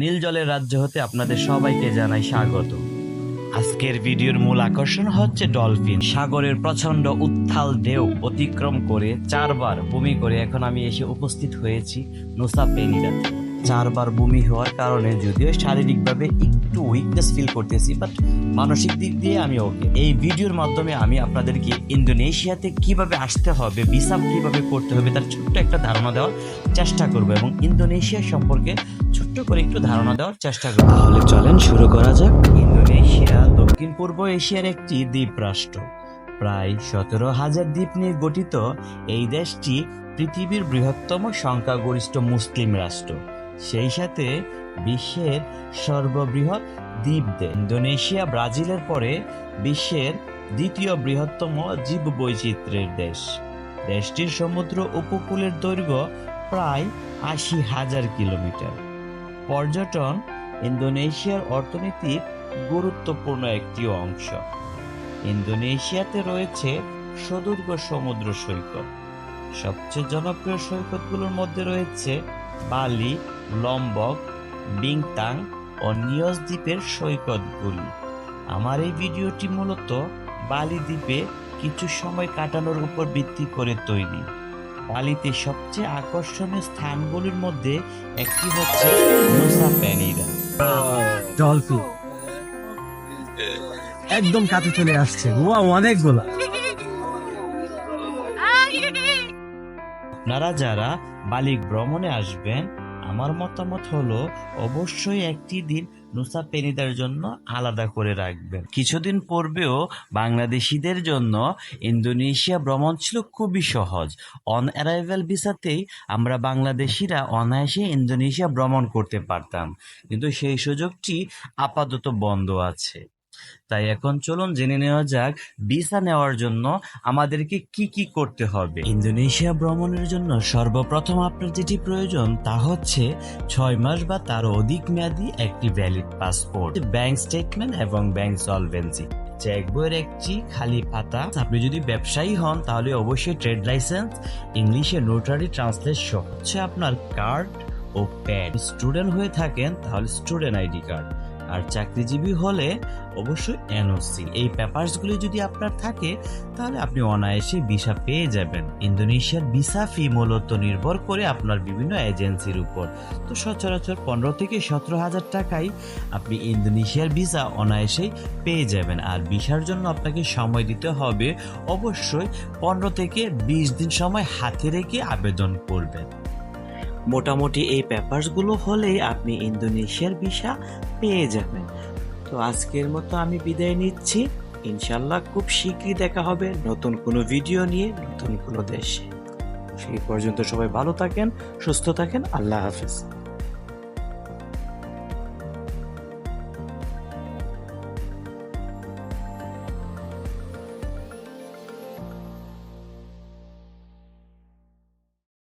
নীল জলের রাজ্য হতে আপনাদের সবাইকে জানাই স্বাগত। আজকের ভিডিওর মূল আকর্ষণ হচ্ছে ডলফিন। সাগরের প্রচণ্ড উত্থাল ঢেউ অতিক্রম করে চারবার বমি করে এখন আমি এসে উপস্থিত হয়েছি নোসা পেনিডাতে। চারবার বমি হওয়ার কারণে যদিও শারীরিকভাবে একটু উইকনেস ফিল করতেছি বাট মানসিক দিক দিয়ে আমি ওকে এই ভিডিওর মাধ্যমে আমি আপনাদেরকে ইন্দোনেশিয়াতে কীভাবে আসতে হবে ভিসা কীভাবে করতে হবে তার ছোট্ট একটা ধারণা দেওয়ার চেষ্টা করব এবং ইন্দোনেশিয়া সম্পর্কে ছোট্ট করে একটু ধারণা দেওয়ার চেষ্টা করব। তাহলে চলেন শুরু করা যাক। ইন্দোনেশিয়া দক্ষিণ পূর্ব এশিয়ার একটি দ্বীপ রাষ্ট্র। প্রায় সতেরো হাজার দ্বীপ নিয়ে গঠিত এই দেশটি পৃথিবীর বৃহত্তম সংখ্যাগরিষ্ঠ মুসলিম রাষ্ট্র। সেই সাথে বিশ্বের সর্ববৃহৎ দ্বীপ দেশ। ইন্দোনেশিয়া, ব্রাজিলের পরে বিশ্বের দ্বিতীয় বৃহত্তম জীব বৈচিত্র্যের দেশ। দেশটির সমুদ্র উপকূলের দৈর্ঘ্য প্রায় আশি হাজার কিলোমিটার। পর্যটন ইন্দোনেশিয়ার অর্থনীতির গুরুত্বপূর্ণ একটি অংশ। ইন্দোনেশিয়াতে রয়েছে সুদীর্ঘ সমুদ্র সৈকত। সবচেয়ে জনপ্রিয় সৈকতগুলোর মধ্যে রয়েছে বালি, লম্বক, বিংতাং ও নিয়স দ্বীপের সৈকতগুলি। আমার এই ভিডিওটি মূলত বালি দ্বীপে কিছু সময় কাটানোর উপর ভিত্তি করে তৈরি। বালিতে সবচেয়ে আকর্ষণীয় স্থানগুলির মধ্যে একটি হচ্ছে নুসা প্যানিরা। ডলফিন একদম কাছে চলে আসছে। ওয়া অনেকগুলা। আপনারা যারা বালিক ভ্রমণে আসবেন, আমার মতামত হলো অবশ্যই একটি দিন নুসা পেনিদার জন্য আলাদা করে রাখবেন। কিছুদিন পূর্বেও বাংলাদেশিদের জন্য ইন্দোনেশিয়া ভ্রমণ ছিল খুবই সহজ। অন অ্যারাইভেল ভিসাতেই আমরা বাংলাদেশিরা অনায়াসে ইন্দোনেশিয়া ভ্রমণ করতে পারতাম। কিন্তু সেই সুযোগটি আপাতত বন্ধ আছে। তাই এখন চলুন জেনে নেওয়া যাক ভিসা নেওয়ার জন্য আমাদেরকে কি কি করতে হবে। ইন্দোনেশিয়া ভ্রমণের জন্য সর্বপ্রথম আপনার যেটি প্রয়োজন তা হচ্ছে ছয় মাস বা তার অধিক মেয়াদি একটি ভ্যালিড পাসপোর্ট ব্যাংক স্টেটমেন্ট এবং ব্যাংক সলভেন্সি চেক বইয়ের একটি খালি পাতা আপনি যদি ব্যবসায়ী হন তাহলে অবশ্যই ট্রেড লাইসেন্স ইংলিশে নোটারি ট্রান্সলেট সহ। হচ্ছে আপনার কার্ড ও প্যাড স্টুডেন্ট হয়ে থাকেন তাহলে স্টুডেন্ট আইডি কার্ড আর চাকরিজীবী হলে অবশ্যই এনওসি এই পেপারসগুলি যদি আপনার থাকে, তাহলে আপনি অনায়াসে ভিসা পেয়ে যাবেন। ইন্দোনেশিয়ার ভিসা ফি মূলত নির্ভর করে আপনার বিভিন্ন এজেন্সির উপর। তো সচরাচর পনেরো থেকে সতেরো হাজার টাকায় আপনি ইন্দোনেশিয়ার ভিসা অনায়াসেই পেয়ে যাবেন। আর ভিসার জন্য আপনাকে সময় দিতে হবে অবশ্যই পনেরো থেকে বিশ দিন সময় হাতে রেখে আবেদন করবেন। মোটামুটি এই পেপারসগুলো হলেই আপনি ইন্দোনেশিয়ার ভিসা পেয়ে যাবেন। তো আজকের মতো আমি বিদায় নিচ্ছি। ইনশাল্লাহ খুব শীঘ্রই দেখা হবে নতুন কোনো ভিডিও নিয়ে, নতুন কোনো দেশে। সেই পর্যন্ত সবাই ভালো থাকেন, সুস্থ থাকেন, আল্লাহ হাফিজ।